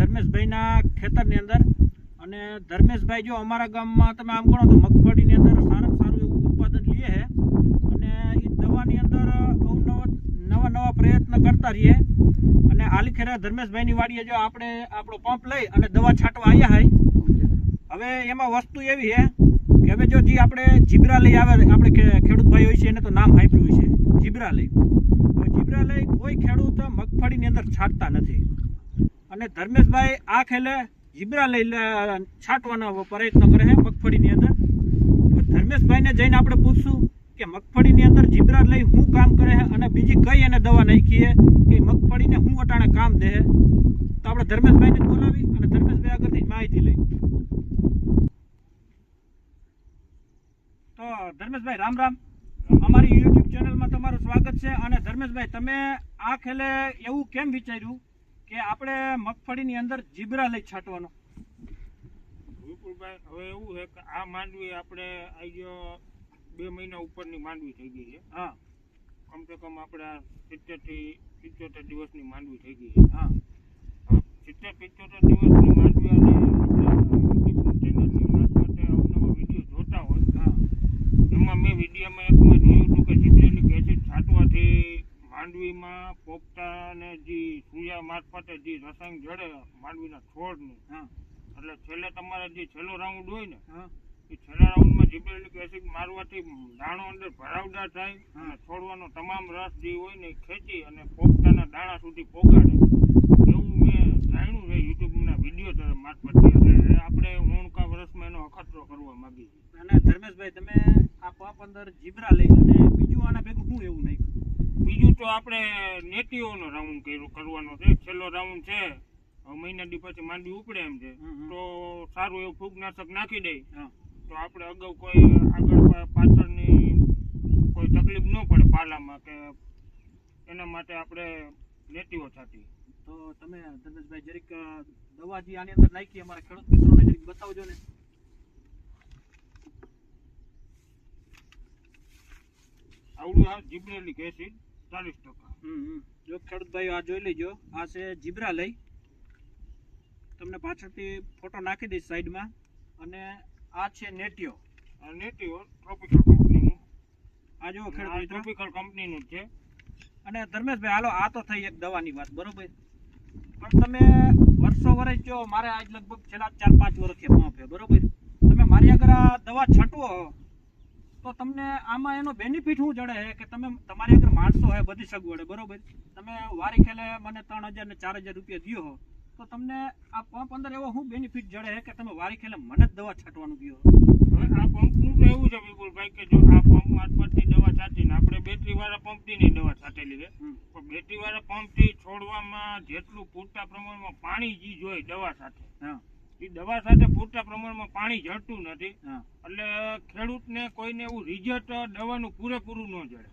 ધર્મેશભાઈના ખેતરની અંદર અને ધર્મેશભાઈ જો અમારા ગામમાં તમે આમ ગણો તો મગફળીની અંદર સારામાં સારું એવું ઉત્પાદન લઈએ છે અને એ દવાની અંદર અવનવા નવા નવા પ્રયત્ન કરતા રહીએ. અને આલીખેરા ધર્મેશભાઈની વાડીએ જો આપણે આપણો પંપ લઈ અને દવા છાંટવા આવ્યા હોય. હવે એમાં વસ્તુ એવી છે કે હવે જો જે આપણે જીબ્રા લઈ આવે, આપણે ખેડૂત ભાઈ હોય છે, એને તો નામ હાંપ્યું હોય છે જીબ્રા લઈ જીબ્રા લઈ કોઈ ખેડૂત મગફળીની અંદર છાંટતા નથી. અને ધર્મેશભાઈ આ ખેલે જીબ્રા લઈ છાંટવાનો પ્રયત્ન કરે છે મગફળીની અંદર. ધર્મેશભાઈને જઈને આપણે પૂછશું કે મગફળીની અંદર જીબ્રા લઈ શું કામ કરે છે અને બીજી કઈ એને દવા નાખીએ કે મગફળીને શું વટાણે કામ દે તો આપણે ધર્મેશભાઈને બોલાવી અને ધર્મેશભાઈ આગળથી માહિતી લઈ. તો ધર્મેશભાઈ, રામ રામ. અમારી યુટ્યુબ ચેનલમાં તમારું સ્વાગત છે અને ધર્મેશભાઈ, તમે આ ખેલે એવું કેમ વિચાર્યું? કે આપણે મગફળીની અંદર જીબ્રા લઈ છાંટવાનો. વિપુલભાઈ હવે એવું છે કે આ માંડવી આપણે આજે બે મહિના ઉપરની માંડવી થઈ ગઈ છે. હા. કમસે કમ આપણે સિત્તેરથી સિત્તોતેર દિવસની માંડવી થઈ ગઈ છે. હા. સિત્તેર પિત્તોતેર દિવસની માંડવી અને આપણે યુટ્યુબ ચેનલની મારફતે અવનવા વીડિયો જોતા હોય હા એમાં મેં વિડીયોમાં એક મેં જોયું હતું કે જીબ્રેલિક એસિડ છાંટવાથી માંડવીમાં પોપટા અને જે સૂર્યા મારફતે જે રસાયણ જડે માંડવીના છોડનું. હા. એટલે છેલ્લે તમારે જે છેલ્લો રાઉન્ડ હોય ને એ છેલ્લા રાઉન્ડમાં જીબ્રેલિક એસિડ મારવાથી દાણો અંદર ભરાવડા થાય અને છોડવાનો તમામ રસ જે હોય ને ખેંચી અને પોપટાના દાણા સુધી પોગાડે. એવું મેં જાણ્યું છે યુટ્યુબના વીડિયો તરફ મારફતથી એટલે આપણે ઓણકા વર્ષમાં એનો અખતરો કરવા માગીએ અને ધર્મેશભાઈ તમે આ પાપ અંદર જીબ્રા લઈ અને બીજું આના ભેગું શું એવું નાખ્યું? બીજું તો આપણે નેટીઓનો રાઉન્ડ કર્યો કરવાનો છે. છેલ્લો રાઉન્ડ છે. મહિના દી પછી માંડવી ઉપડે એમ છે. તો સારું એવું ફૂગનાશક નાખી દે. તો આપણે અગાઉ કોઈ આગળ પાછળની કોઈ તકલીફ ન પડે પાલામાં કે એના માટે આપણે નેટીઓ થતી તો તમે ધનેશભાઈ જરીક દવા જે આની અંદર નાખી અમારા ખેડૂત મિત્રોને જરીક બતાવજો ને. આવડું આ જીબ્રેલિક એસિડ ચાલીસ ટકા. જો ખેડૂત ભાઈઓ આ જોઈ લેજો. આ છે જીબ્રા લઈ. તમને પાછળથી ફોટો નાખી દઈશ સાઈડમાં અને આ છે નેટિયો. આ નેટીઓ ટ્રોપિકલ કંપનીનું આ જો ખેડૂત ટ્રોપિકલ કંપનીનું છે. અને ધર્મેશભાઈ હાલો આ તો થઈ એક દવાની વાત બરોબર? પણ તમે વર્ષો વર્ષ જો મારે આજ લગભગ છેલ્લા ચાર પાંચ વર્ષથી પંપ બરોબર? તમે મારી આગળ આ દવા છાંટવો તો તમને આમાં એનો બેનિફિટ શું જડે છે? કે તમે તમારી આગળ માણસો હોય બધી સગવડે બરોબર? તમે વારી ખેલે મને ત્રણ હજાર ને ચાર હજાર રૂપિયા દ્યો હો. તો તમને આ પંપ અંદર એવો શું બેનિફિટ જડે છે કે તમે વારી ખેલે મને જ દવા છાંટવાનું દ્યો હવે આ પંપનું તો એવું છે વિપુલભાઈ કે જો આ પંપ મારફતથી દવા છાંટીને આપણે બેટરી વાળા પંપથી નહીં દવા છાંટેલી છે. પણ બેટરી વાળા પંપથી છોડવામાં જેટલું પૂરતા પ્રમાણમાં પાણી જી જોઈએ દવા સાથે હા. એ દવા સાથે પૂરતા પ્રમાણમાં પાણી જળતું નથી. એટલે ખેડૂતને કોઈને એવું રિઝલ્ટ દવાનું પૂરેપૂરું ન જડે.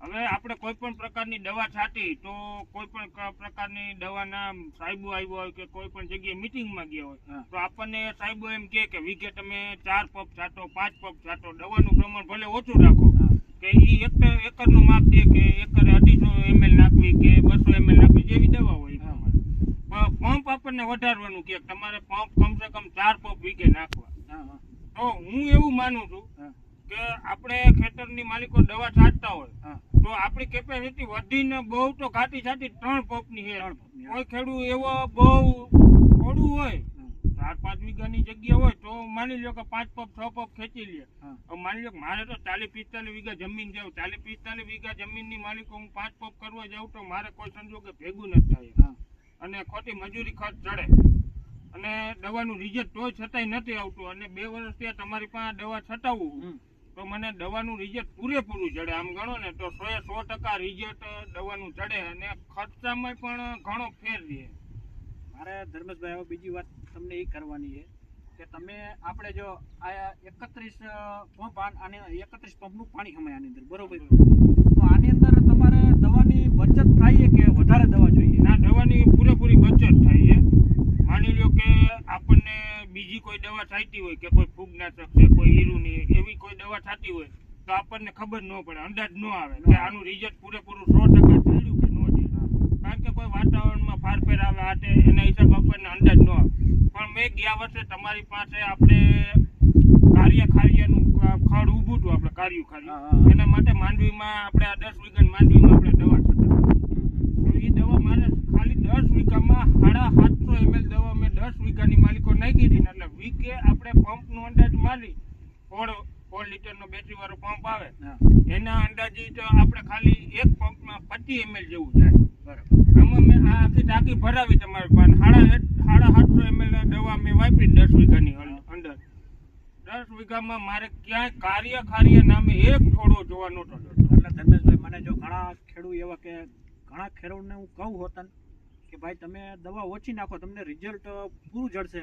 હવે આપણે કોઈ પણ પ્રકારની દવા છાંટી તો કોઈ પણ પ્રકારની દવાના સાહેબો આવ્યો હોય કે કોઈ પણ જગ્યાએ મિટિંગમાં ગયા હોય તો આપણને સાહેબો એમ કહે કે વીઘે તમે ચાર પગ છાંટો પાંચ પગ છાંટો દવાનું પ્રમાણ ભલે ઓછું રાખો કે એ એક એકરનું માપ દે કે એકરે અઢીસો એમએલ નાખવી કે બસો એમએલ નાખવી જેવી દવા હોય પંપ આપણને વધારવાનું કે તમારે પંપ કમસે કમ ચાર પંપ વીઘે નાખવા. તો હું એવું માનું છું કે આપણે ખેતરની માલિકો દવા છાંટતા હોય. તો આપણી કેપેસિટી વધીને બહુ તો ઘાટી છાટી ત્રણ પંપની છે કોઈ ખેડૂત એવો બહુ થોડું હોય ચાર પાંચ વીઘાની જગ્યા હોય તો માની લો કે પાંચ પંપ છ પંપ ખેંચી લે. માની લો કે મારે તો ચાલીસ પિસ્તાલીસ વીઘા જમીન જાવ ચાલીસ પિસ્તાલીસ વીઘા જમીનની માલિકો હું પાંચ પંપ કરવા જાઉં તો મારે કોઈ સંજોગે ભેગું નથી થાય. હા. અને ખોટી મજૂરી ખર્ચ ચડે. અને દવાનું રિઝલ્ટ તોય છતાંય નથી આવતું. અને બે વર્ષથી તમારી પાસે દવા છટાવું. તો મને દવાનું રિઝલ્ટ પૂરેપૂરું જડે આમ ગણો ને તો સો એ સો ટકા રિઝલ્ટ દવાનું જડે અને ખર્ચામાં પણ ઘણો ફેર રહે. મારે ધર્મેશભાઈ હવે બીજી વાત તમને એ કરવાની છે કે તમે આપણે જો આ એકત્રીસ પંપ આન- આને એકત્રીસ પંપનું પાણી સમય આની અંદર બરોબર? તો આની અંદર તમારે દવાની બચત થાય કે વધારે દવા જોઈએ? ના દવાની પૂરેપૂરી બચત થાય છે. માની લો કે આપણને બીજી કોઈ દવા થાતી હોય કે કોઈ ફૂગનાશક છે કોઈ હીરુની એવી કોઈ દવા થતી હોય તો આપણને ખબર ન પડે અંદાજ ન આવે કે આનું રિઝલ્ટ પૂરેપૂરું સો ટકા થયું કે ન થયું કારણ કે કોઈ વાતાવરણમાં ફારફેર આવે આ એના હિસાબ આપણને અંદાજ ન આવે. પણ મેં ગયા વર્ષે તમારી પાસે આપણે કાર્ય ખારિયાનું ખડ ઊભું હતું આપણે કાર્યું ખાર્યું એના માટે માંડવીમાં આપણે આ દસ વીઘન માંડવીમાં આપણે દવા છટાવી તો એ દવા મારે ખાલી દસ વીઘામાં સાડા સાતસો એમએલ દવા મેં દસ વીઘાની માલિકો નાખી દીધી ને એટલે વીકે આપણે પંપનો અંદાજ મારી ફોર ફોર લીટરનો બેટરી વાળો પંપ આવે. એના એના અંદાજિત આપણે ખાલી એક પંપમાં પચીસ એમએલ જેવું જાય. બરાબર. આમાં મેં આ આખી ટાંકી ભરાવી તમારી પાસે. સાડા સાડા સાતસો એમએલ દવા મેં વાપરી દસ વીઘાની અંદર. દસ વીઘામાં મારે ક્યાંય કાર્ય કાર્ય નામે એક છોડો જોવા નહોતો એટલે ધર્મેશભાઈ મને જો ઘણા ખેડૂત એવા કે ઘણા ખેડૂતને હું કહું હોતન કે ભાઈ તમે દવા ઓછી નાખો તમને રિઝલ્ટ પૂરું જડશે.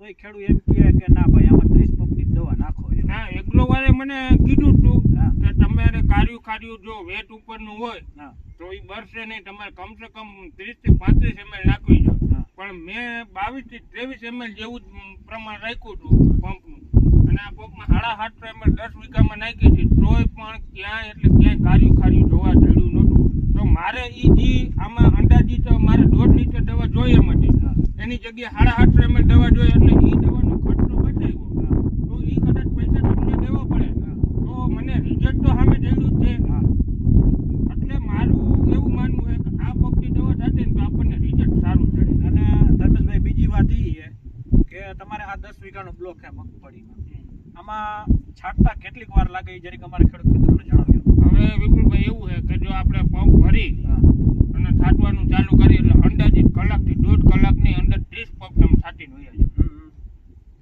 તો એ ખેડૂત એમ કહે કે ના ભાઈ આમાં ત્રીસ પંપની દવા નાખો. ના એકલો વારે મને કીધું તું કે તમારે કાર્યું કાર્યું જો વેટ ઉપરનું હોય તો એ બરશે નહીં તમારે કમસે કમ ત્રીસથી પાંત્રીસ એમએલ નાખવી જો પણ મેં બાવીસથી ત્રેવીસ એમએલ જેવું જ પ્રમાણ રાખ્યું હતું પંપનું. અને આ પંપમાં સાડા સાતસો એમએલ દસ વીઘામાં નાખી હતી. તોય પણ ક્યાંય એટલે ક્યાંય કાર્યું કાર્યું જોવા જડ્યું નહોતું. તો મારે એ જી આમાં અંદાજિત મારે દોઢ લીટર દવા જોઈએ હતી એની જગ્યાએ સાડા આઠસો એમએલ દવા જોઈએ એટલે એ દવાનો ખર્ચો બચાવ્યો. તો એ કદાચ પૈસા તમને દેવો પડે. તો મને રિઝલ્ટ તો સામે જડ્યું જ છે. એટલે મારું એવું માનવું છે કે આ પગની દવા થતી ને તો આપણને રિઝલ્ટ સારું જડે અને ધર્મેશભાઈ બીજી વાત એ છે કે તમારે આ દસ વીઘાનો બ્લોક છે મગફળીમાં. આમાં છાંટતા કેટલીક વાર લાગે એ જરીક અમારા ખેડૂત મિત્રોને જણાવ્યો હવે વિપુલભાઈ એવું છે કે જો આપણે પંપ ભરી અને છાંટવાનું ચાલુ કરીએ એટલે અંદાજિત કલાકથી દોઢ કલાકની અંદર ત્રીસ પંપ તમે છાંટીને હોય છે.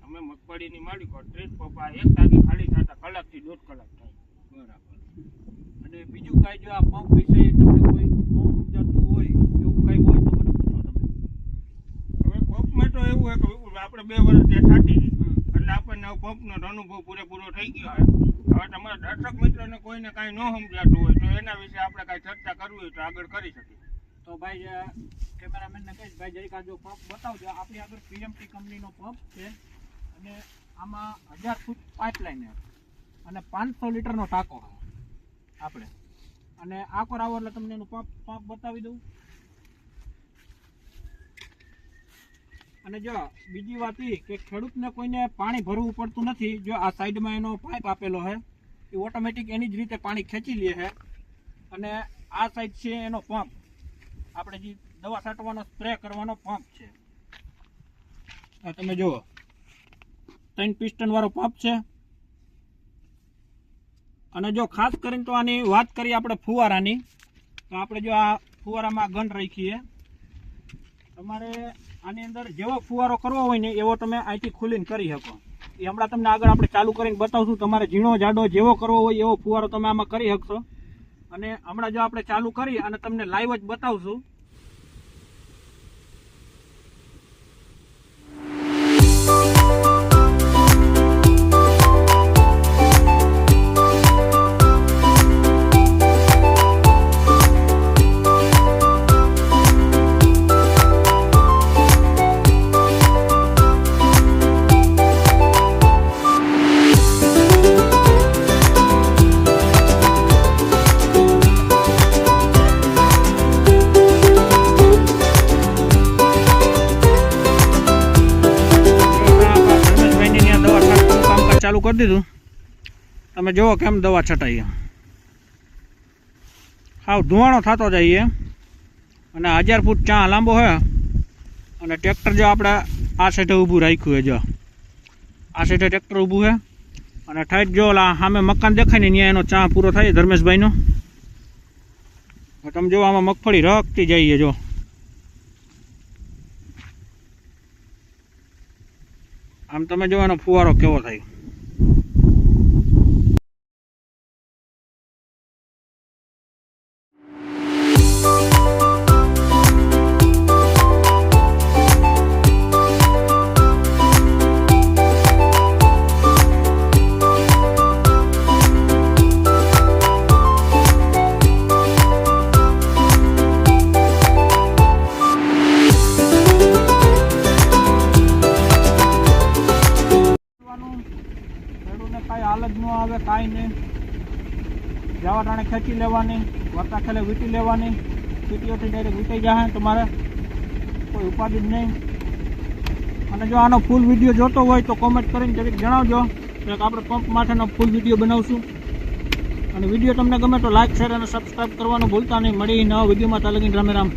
અમે મગફળીની માલિકો ત્રીસ પંપ આ એક સાથે ખાલી થતા કલાકથી દોઢ કલાક થાય. બરાબર. અને બીજું કાંઈ જો આ પંપ વિશે તમને કોઈ ન સમજાતું હોય એવું કાંઈ હોય તો મને પૂછો તમે હવે પંપમાં તો એવું છે કે વિપુલભાઈ આપણે બે વર્ષ ત્યાં છાંટી હમ. એટલે આપણને હવે પંપનો અનુભવ પૂરેપૂરો થઈ ગયો છે હવે તમારા દર્શક મિત્રોને કોઈને કાંઈ ન સમજાતું હોય તો એના વિશે આપણે કાંઈ ચર્ચા કરવી હોય તો આગળ કરી શકીએ. તો ભાઈ કેમેરામેનને કહીશ, ભાઈ, જરીક જો પંપ બતાવજો, આપણી આગળ પીએમટી કંપનીનો પંપ છે અને આમાં હજાર ફૂટ પાઇપલાઇન અને પાંચસો લીટરનો ટાંકો આપણે. અને આ રાવો એટલે તમને એનું પંપ પંપ બતાવી દઉં. અને જો બીજી વાત એ કે ખેડૂતને કોઈને પાણી ભરવું પડતું નથી, જો આ સાઈડમાં એનો પાઇપ આપેલો છે એ ઓટોમેટિક એની જ રીતે પાણી ખેંચી લે છે અને આ સાઈડ છે એનો પંપ. આપણે જે દવા છાંટવાનો સ્પ્રે કરવાનો પંપ છે. આ તમે જુઓ. ત્રણ પિસ્ટનવાળો પંપ છે. અને જો ખાસ કરીને તો આની વાત કરીએ આપણે ફુવારાની, તો આપણે જો આ ફુવારામાં ગન રાખીએ. તમારે આની અંદર જેવો ફુવારો કરવો હોય ને એવો તમે અહીંથી ખુલીને કરી શકો. એ હમણાં તમને આગળ આપણે ચાલુ કરીને બતાવશું, તમારે ઝીણો જાડો જેવો કરવો હોય એવો ફુવારો તમે આમાં કરી શકશો. અને હમણાં જો આપણે ચાલુ કરી અને તમને લાઈવ જ બતાવશું કરી દીધું. તમે જુઓ કેમ દવા છટાઈએ હાવ ધુવાણો થતો જાય અને હજાર ફૂટ ચા લાંબો હોય અને ટ્રેક્ટર જો આપણે આ સાઈડે ઊભું રાખ્યું છે જો. આ સાઈડે ટ્રેક્ટર ઊભું છે અને ઠાઈટ જો સામે મકાન દેખાય ને ત્યાં એનો ચા પૂરો થાય ધર્મેશભાઈનો. તમે જો આમાં મગફળી રખતી જઈએ જો. આમ તમે જો એનો ફુવારો કેવો થાય. ખેંચી લેવાની વર્તા ખેલે વીટી લેવાની વીટીઓથી ડાયરેક્ટ વીટી જાય તમારે કોઈ ઉપાધિ જ નહીં. અને જો આનો ફૂલ વીડિયો જોતો હોય તો કોમેન્ટ કરીને જરીક જણાવજો. કે આપણે પંપ માટેનો ફૂલ વીડિયો બનાવશું. અને વીડિયો તમને ગમે તો લાઇક શેર અને સબસ્ક્રાઈબ કરવાનું ભૂલતા નહીં. મળી નવા વિડીયોમાં તાલગીન રામે રામ.